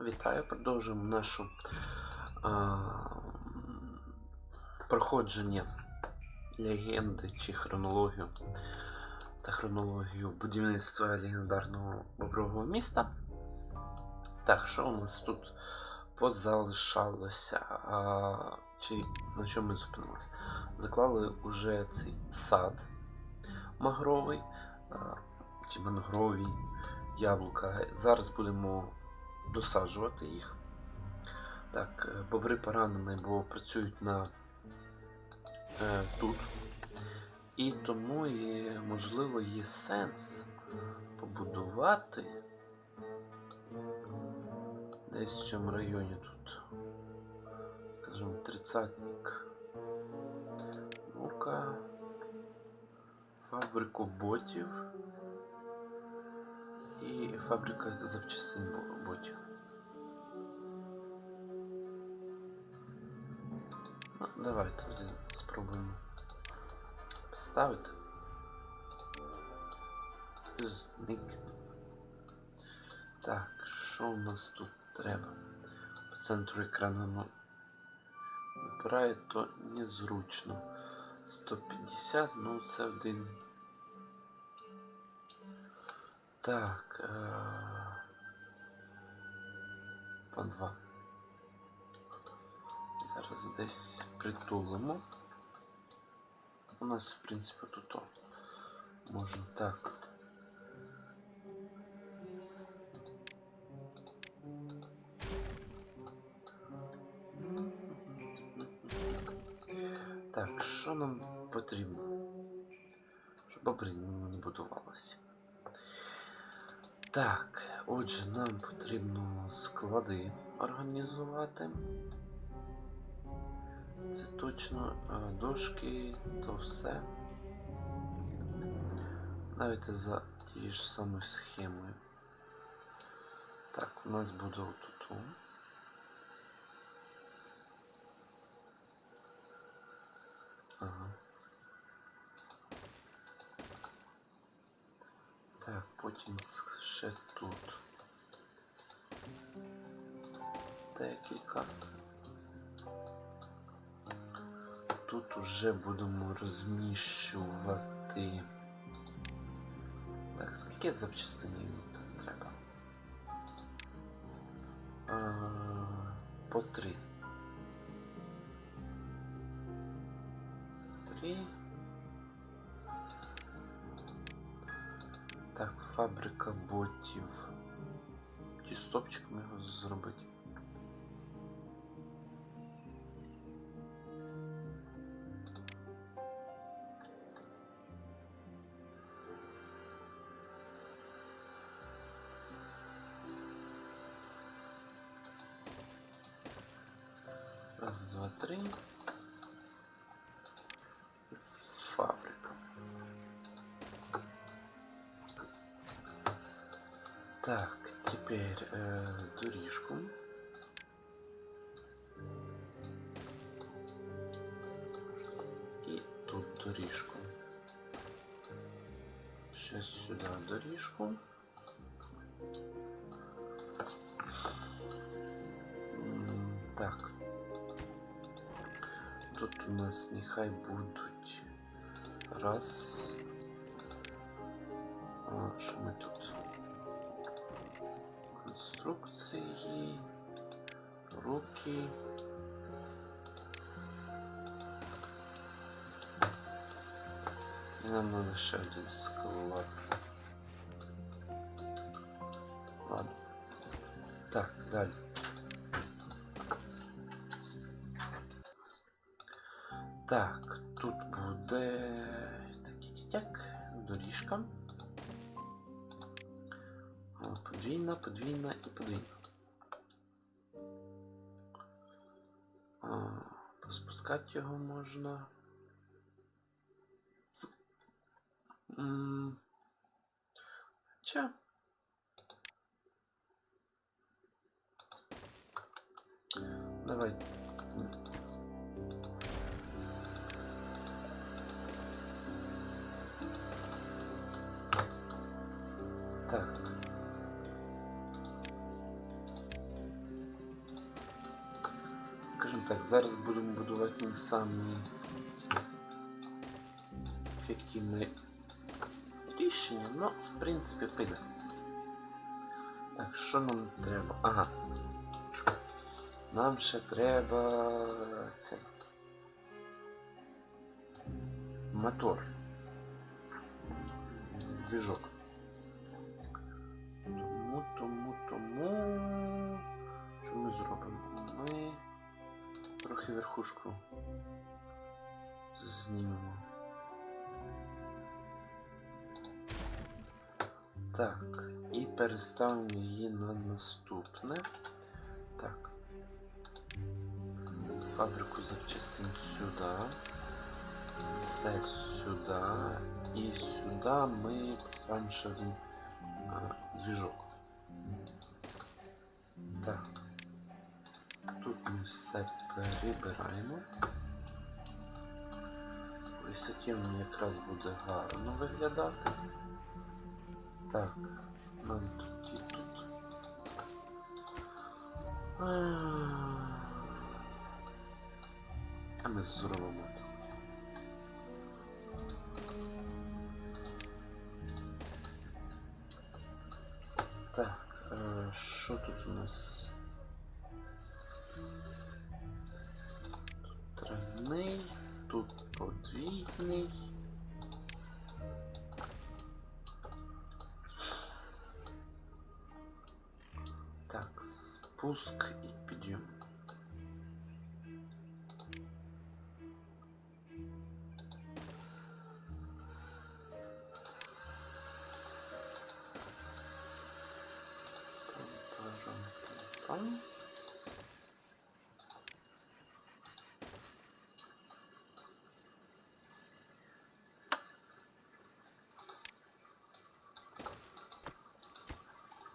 Вітаю, продовжуємо нашу а, проходження легенди чи хронологію та хронологію будівництва легендарного бобрового міста. Так, що у нас тут позалишалося? А, чи на чому ми зупинилися? Заклали уже цей сад магровий, а, чи мангровий, яблука. Зараз будемо досаджувати їх. Так, е, бобри поранені, бо працюють на е, тут. І тому є, можливо є сенс побудувати десь в цьому районі тут. Скажімо, тридцятник. Ну-ка. Фабрику ботів. І фабрика запчастин ботів. Ну, давайте тоді спробуємо поставити. Зник. Так, що у нас тут треба? По центру екрану ну, набирає, то незручно. 150, ну це один. Так. Е... По два. Зараз десь притулимо. У нас, в принципі, тут о, можна так. Так, що нам потрібно? Щоб бобри не будувалося. Так, отже, нам потрібно склади організувати. Це точно дошки, то все. Навіть за тією ж самою схемою. Так, у нас буде отут. Ага. Так, потім ще тут. Декілька. Тут уже будемо розміщувати. Так, скільки запчастинів там треба? А, по. Три. Зробити? Раз, два, три. Теперь э, дорожку. И тут дорожку. Сейчас сюда дорожку. М, Так. Тут у нас нехай будуть раз. Конструкції, руки. І нам надо ще один склад. Ладно. Так, далі. Так, Його можна. М, Хоча. Давай. Так. Так, зараз будемо будувати не самі ефективне рішення, але в принципі піде. Так, що нам треба? Ага. Нам ще треба цей. Мотор. Движок. трохи верхушку знімемо. Так, і переставимо її на наступне. Так. Фабрику запчастин сюди. Все сюди. І сюди ми поставимо ще один а, двіжок. Так. Все перебираємо. В висоті якраз буде гарно виглядати. Так, нам тут і тут. А ми зробимо так. Так, е, що тут у нас? Тройний, тут подвійний. Так, спуск і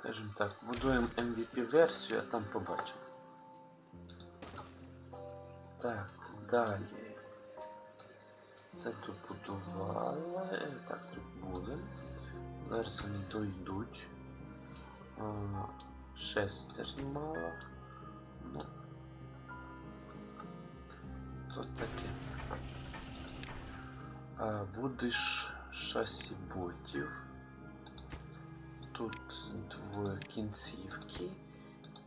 Скажімо так, будуємо MVP-версію, а там побачимо. Так, далі. Це добудували. Е, Так, тут буде. Зараз вони дойдуть. Шестерні мало. Ну. Тут таке. А, будеш шасі ботів. Тут двоє кінцівки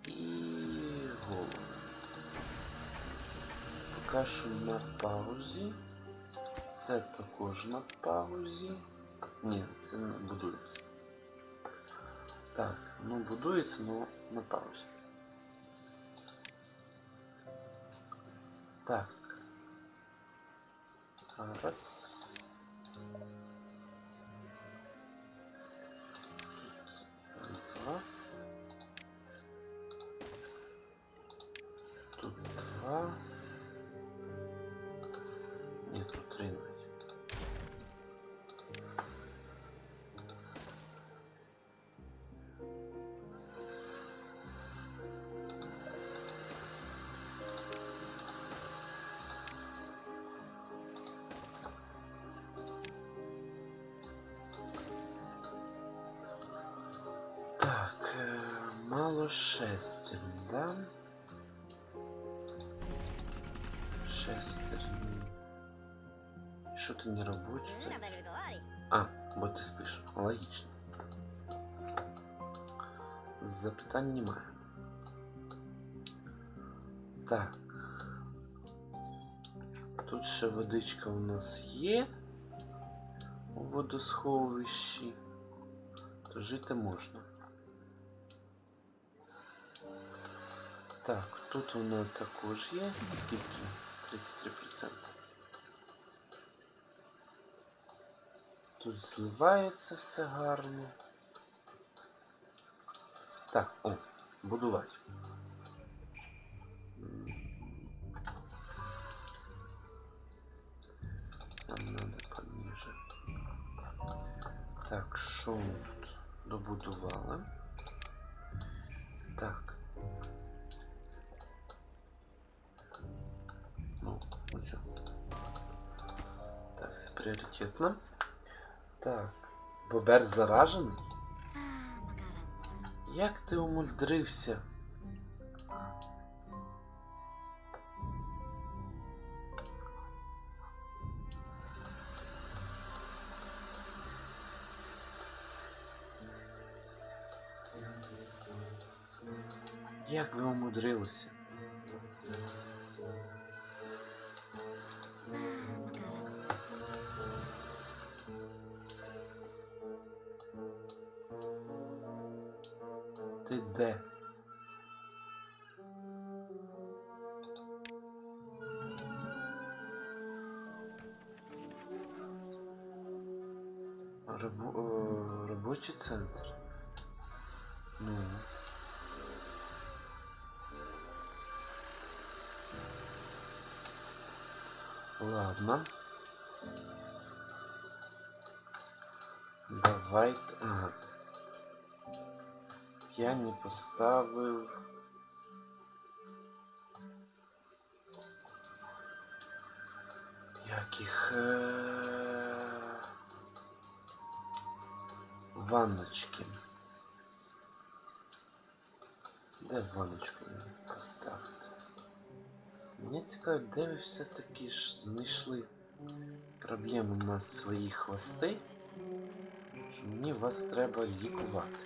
і голови. Поки що на паузі. Це також на паузі. Ні, це не будується. Так, ну будується, ну на паузі. Так. Раз. Мало шестерні, да? Шестерні. Що ти не робочий? А, бо ти спиш. Логічно. Запитань немає. Так. Тут ще водичка у нас є у водосховищі. То жити можна. Так, тут вона також є. Скільки? 33%. Тут зливається все гарно. Так, о, будувати. Нам надо пониже. Так, що тут добудували? Так. Пріоритетно. Так. Бобер заражений? Як ти умудрився? Ти де? Рабо... о, робочий центр. Ну. Ладно. Давайте. Я не поставив. Яких. Е... Ванночки. Де ванночку поставити? Мені цікаво, де ви все-таки ж знайшли проблеми на свої хвости, що мені вас треба лікувати.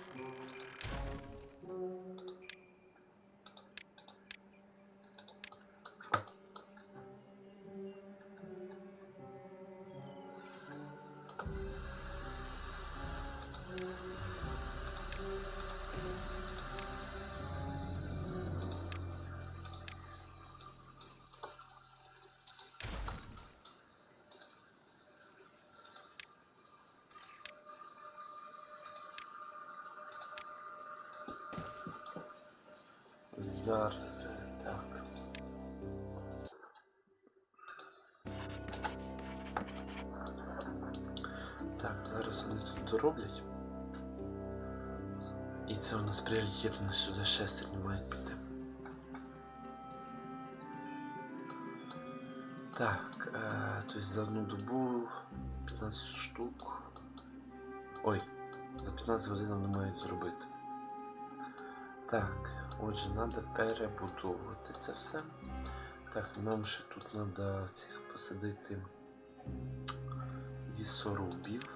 Зараз так. Так, зараз вони тут дороблять. І це у нас пріоритетно сюди шестерні мають піти. Так, е, тобто за одну добу 15 штук. Ой, за 15 годин вони мають зробити. Так, отже, треба перебудовувати це все. Так, нам ще тут треба цих посадити лісорубів.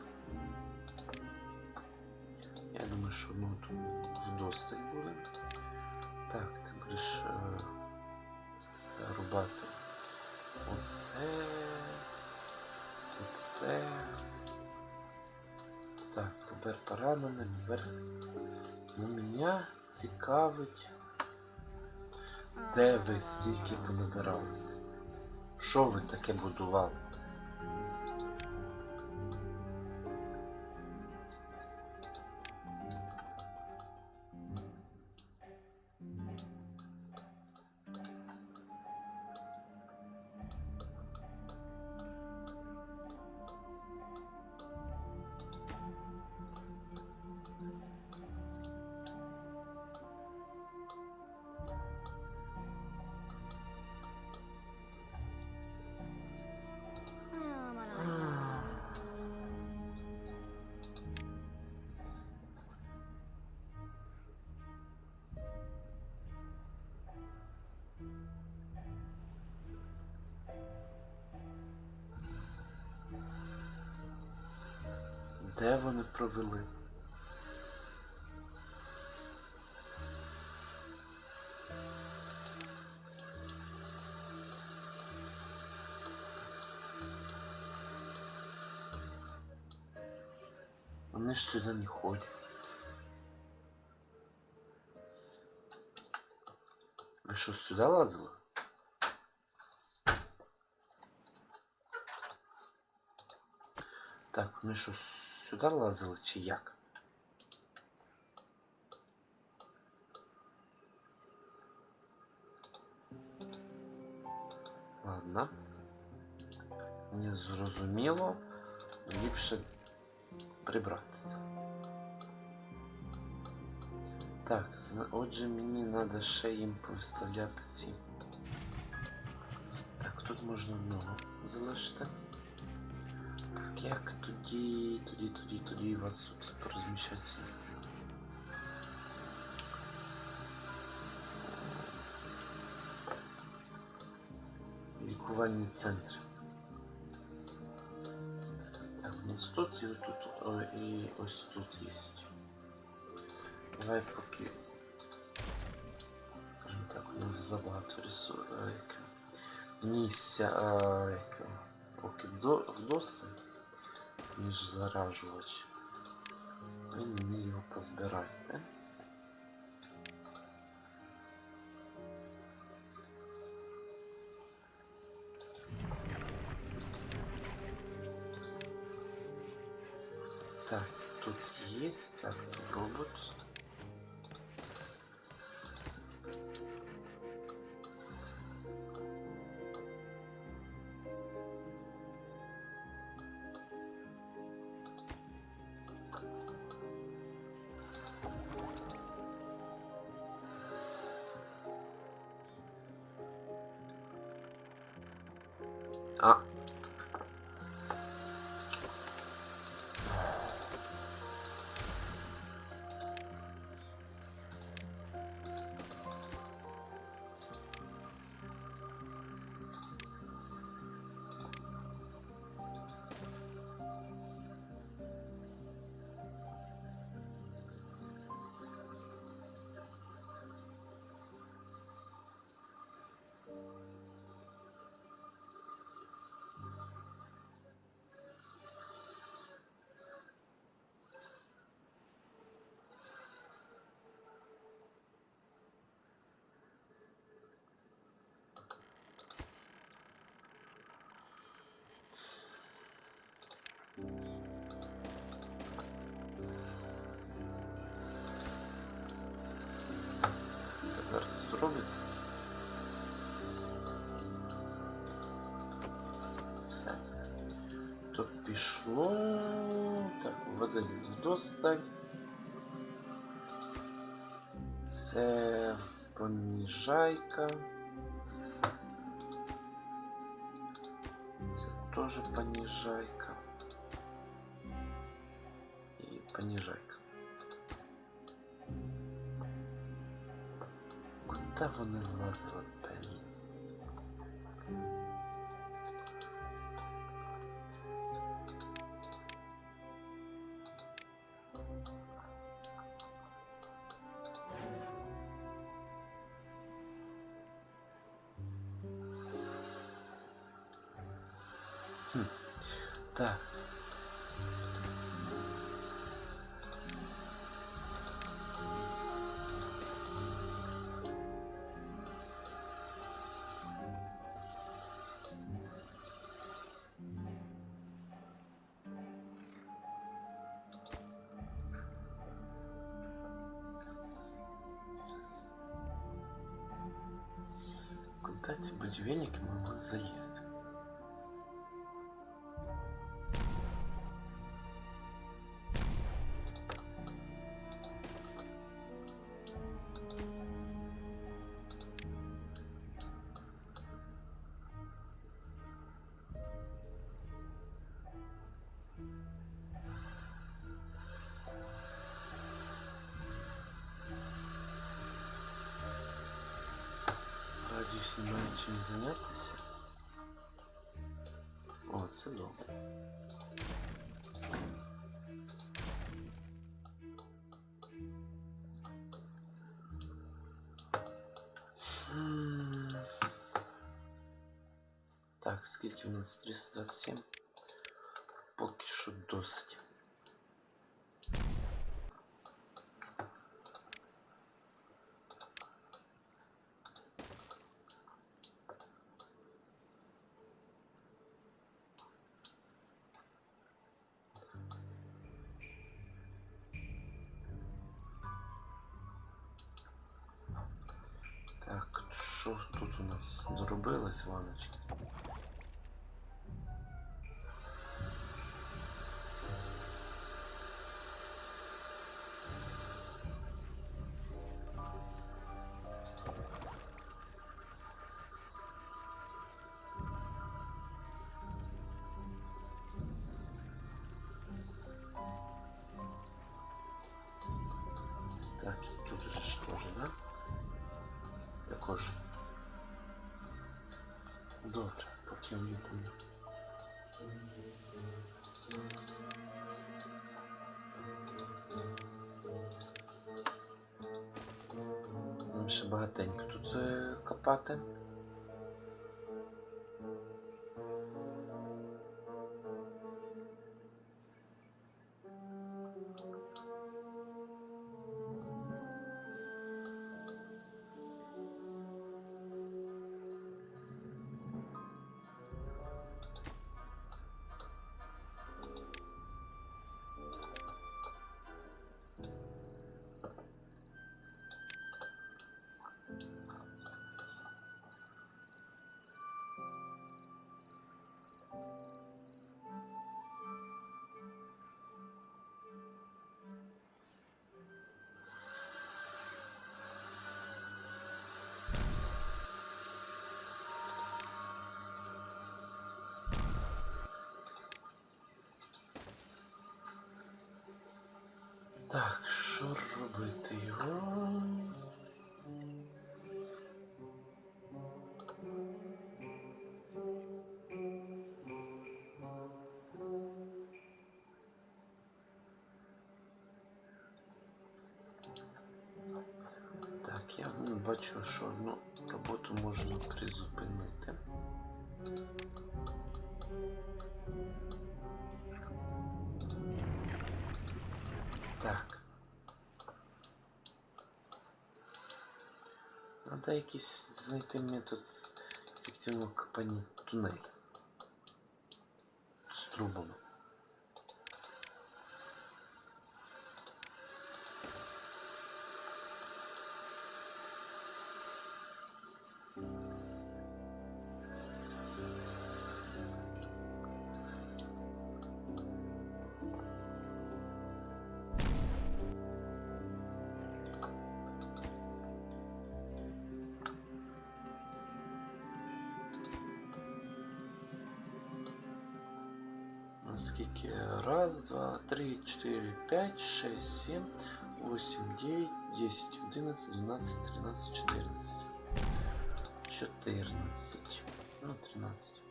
Я думаю, що ну тут вдосталь буде. Так, ти будеш е, рубати оце. Оце. Так, тепер поранений, тепер. Ну, мене цікавить, де ви стільки понабирались? Що ви таке будували? Де вони провели? Вони ж сюди не ходять. Ви що, сюди лазили? Так, вони що, сюди лазили чи як? Ладно. Не зрозуміло. Ліпше прибрати це. Так, отже, мені треба ще їм поставляти ці. Так, тут можна одного залишити. Так, як тоді, тоді, тоді, тоді у вас тут порозміщаться? Лікувальні центри. Так, у нас тут і тут, о, і ось тут є. Давай поки. забагато ресурсів. Місця, поки до, вдосталь, ніж заражувач. Ви мені його позбирайте. Так, тут есть, так, А. Це пішло. Так, води вдосталь. Це поніжайка. Це теж поніжайка. І поніжайка. Куди вони влазили, Куда ці будівельники могли залізти? Зайнятися. О, це добре. Так, скільки у нас? 327. Поки що досить. Так, і тут же ж теж, да? Також. Добре, поки вмітимо. Нам ще багатенько тут е, копати. Так, що робити його? Так, я бачу, що одну роботу можна призупинити. Надо якийсь знайти метод ефективного копання тунель з трубами. скільки? Раз, два, три, четыре, п'ять, шесть, семь, восемь, дев'ять, десять, одиннадцать, двенадцать, тринадцать, четырнадцать. Четырнадцать. Ну, тринадцать.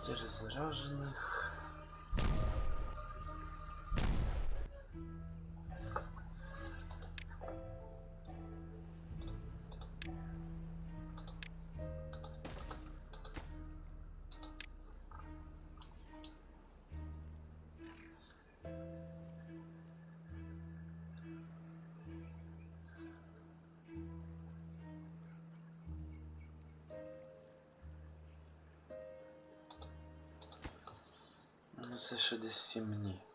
4 зараженных. Ну це ще десь сім днів.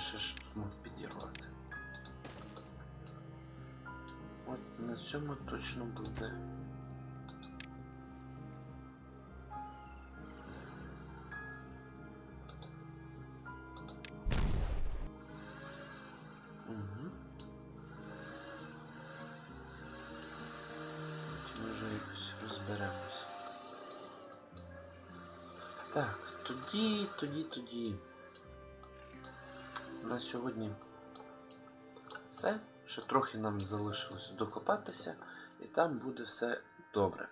Ще ж мог підірвати. От на цьому точно буде. Угу. Потім вже якось розберемось. Так, тоді, тоді, тоді. Сьогодні все. Ще трохи нам залишилось докопатися, і там буде все добре.